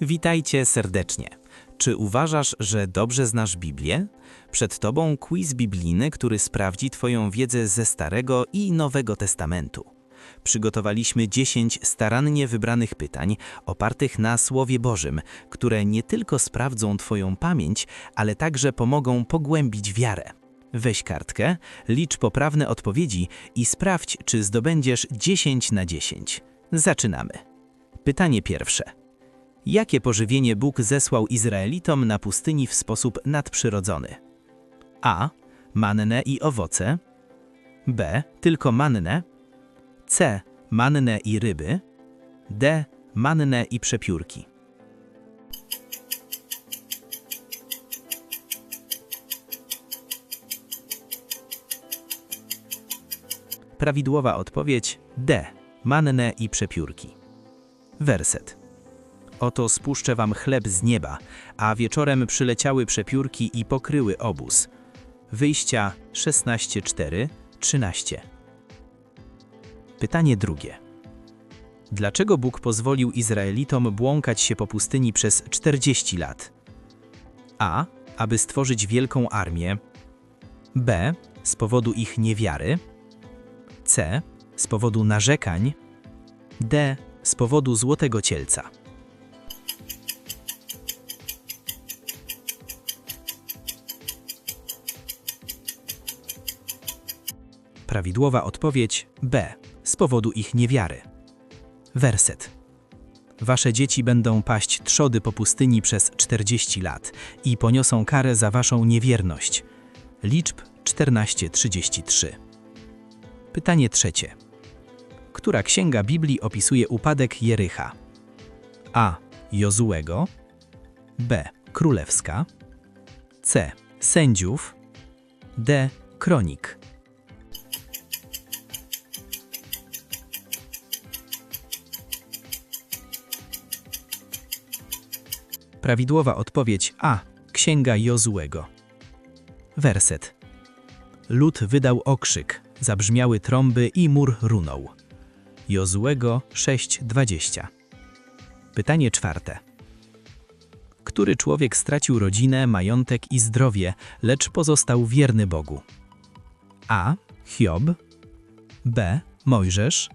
Witajcie serdecznie. Czy uważasz, że dobrze znasz Biblię? Przed Tobą quiz biblijny, który sprawdzi Twoją wiedzę ze Starego i Nowego Testamentu. Przygotowaliśmy 10 starannie wybranych pytań opartych na Słowie Bożym, które nie tylko sprawdzą Twoją pamięć, ale także pomogą pogłębić wiarę. Weź kartkę, licz poprawne odpowiedzi i sprawdź, czy zdobędziesz 10 na 10. Zaczynamy. Pytanie pierwsze. Jakie pożywienie Bóg zesłał Izraelitom na pustyni w sposób nadprzyrodzony? A. Mannę i owoce. B. Tylko mannę. C. Mannę i ryby. D. Mannę i przepiórki. Prawidłowa odpowiedź D. Mannę i przepiórki. Werset. Oto spuszczę wam chleb z nieba, a wieczorem przyleciały przepiórki i pokryły obóz. Wyjścia 16:4, 13. Pytanie drugie. Dlaczego Bóg pozwolił Izraelitom błąkać się po pustyni przez 40 lat? A. Aby stworzyć wielką armię. B. Z powodu ich niewiary. C. Z powodu narzekań. D. Z powodu złotego cielca. Prawidłowa odpowiedź B. Z powodu ich niewiary. Werset. Wasze dzieci będą paść trzody po pustyni przez 40 lat i poniosą karę za waszą niewierność. Liczb 14:33. Pytanie trzecie. Która księga Biblii opisuje upadek Jericha? A. Jozułego. B. Królewska. C. Sędziów. D. Kronik. Prawidłowa odpowiedź A. Księga Jozułego. Werset. Lud wydał okrzyk, zabrzmiały trąby i mur runął. Jozułego 6:20. Pytanie czwarte. Który człowiek stracił rodzinę, majątek i zdrowie, lecz pozostał wierny Bogu? A. Hiob. B. Mojżesz.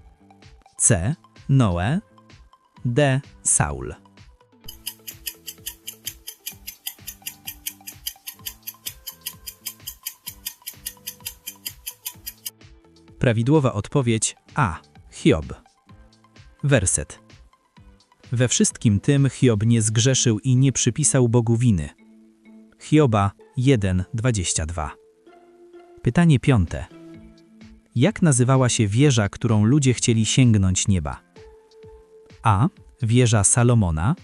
C. Noe. D. Saul. Prawidłowa odpowiedź A. Hiob. Werset. We wszystkim tym Hiob nie zgrzeszył i nie przypisał Bogu winy. Hioba 1:22. Pytanie piąte. Jak nazywała się wieża, którą ludzie chcieli sięgnąć nieba? A. Wieża Salomona.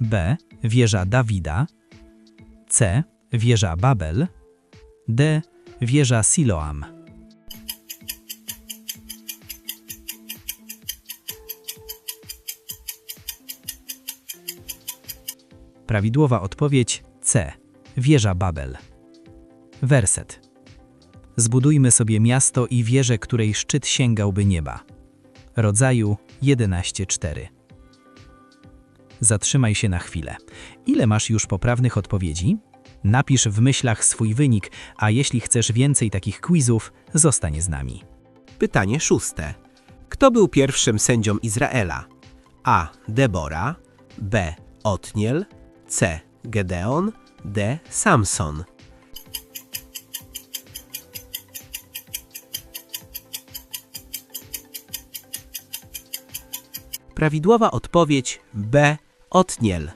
B. Wieża Dawida. C. Wieża Babel. D. Wieża Siloam. Prawidłowa odpowiedź C. Wieża Babel. Werset. Zbudujmy sobie miasto i wieżę, której szczyt sięgałby nieba. Rodzaju 11.4. Zatrzymaj się na chwilę. Ile masz już poprawnych odpowiedzi? Napisz w myślach swój wynik, a jeśli chcesz więcej takich quizów, zostań z nami. Pytanie szóste. Kto był pierwszym sędzią Izraela? A. Debora, B. Otniel, C. Gedeon, D. Samson. Prawidłowa odpowiedź B. Otniel.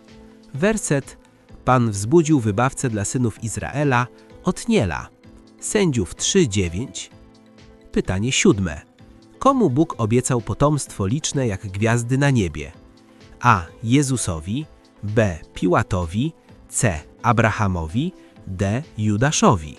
Werset Pan wzbudził wybawcę dla synów Izraela, Otniela. Sędziów 3:9. Pytanie siódme. Komu Bóg obiecał potomstwo liczne jak gwiazdy na niebie? A. Jezusowi, B. Piłatowi, C. Abrahamowi, D. Judaszowi.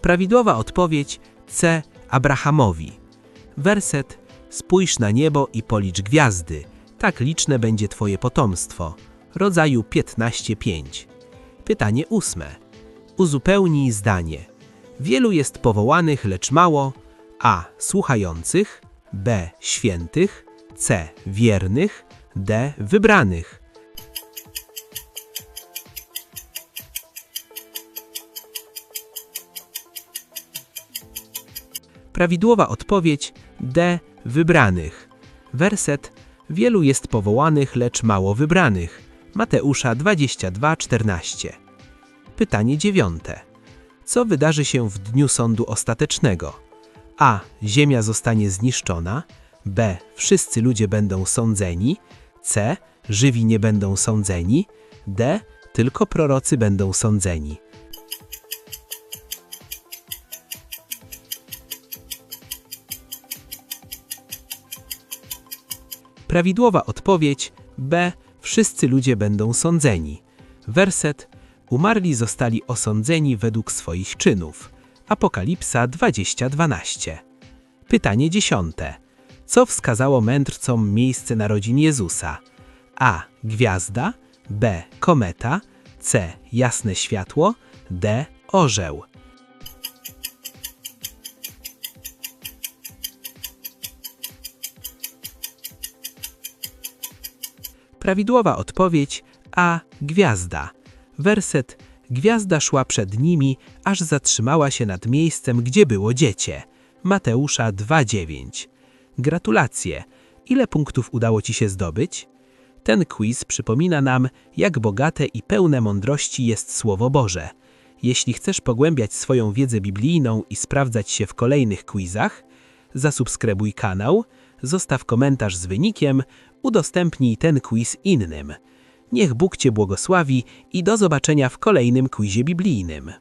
Prawidłowa odpowiedź C. Abrahamowi. Werset Spójrz na niebo i policz gwiazdy, tak liczne będzie Twoje potomstwo. Rodzaju 15.5. Pytanie ósme. Uzupełnij zdanie. Wielu jest powołanych, lecz mało a. słuchających, b. świętych, c. wiernych, d. wybranych. Prawidłowa odpowiedź D. Wybranych. Werset Wielu jest powołanych, lecz mało wybranych. Mateusza 22:14. Pytanie dziewiąte. Co wydarzy się w dniu sądu ostatecznego? A. Ziemia zostanie zniszczona. B. Wszyscy ludzie będą sądzeni. C. Żywi nie będą sądzeni. D. Tylko prorocy będą sądzeni. Prawidłowa odpowiedź B. Wszyscy ludzie będą sądzeni. Werset Umarli zostali osądzeni według swoich czynów. Apokalipsa 20:12. Pytanie dziesiąte. Co wskazało mędrcom miejsce narodzin Jezusa? A. Gwiazda. B. Kometa. C. Jasne światło. D. Orzeł. Prawidłowa odpowiedź A. Gwiazda. Werset Gwiazda szła przed nimi, aż zatrzymała się nad miejscem, gdzie było dziecię. Mateusza 2:9. Gratulacje. Ile punktów udało ci się zdobyć? Ten quiz przypomina nam, jak bogate i pełne mądrości jest Słowo Boże. Jeśli chcesz pogłębiać swoją wiedzę biblijną i sprawdzać się w kolejnych quizach, zasubskrybuj kanał, zostaw komentarz z wynikiem, udostępnij ten quiz innym. Niech Bóg Cię błogosławi i do zobaczenia w kolejnym quizie biblijnym.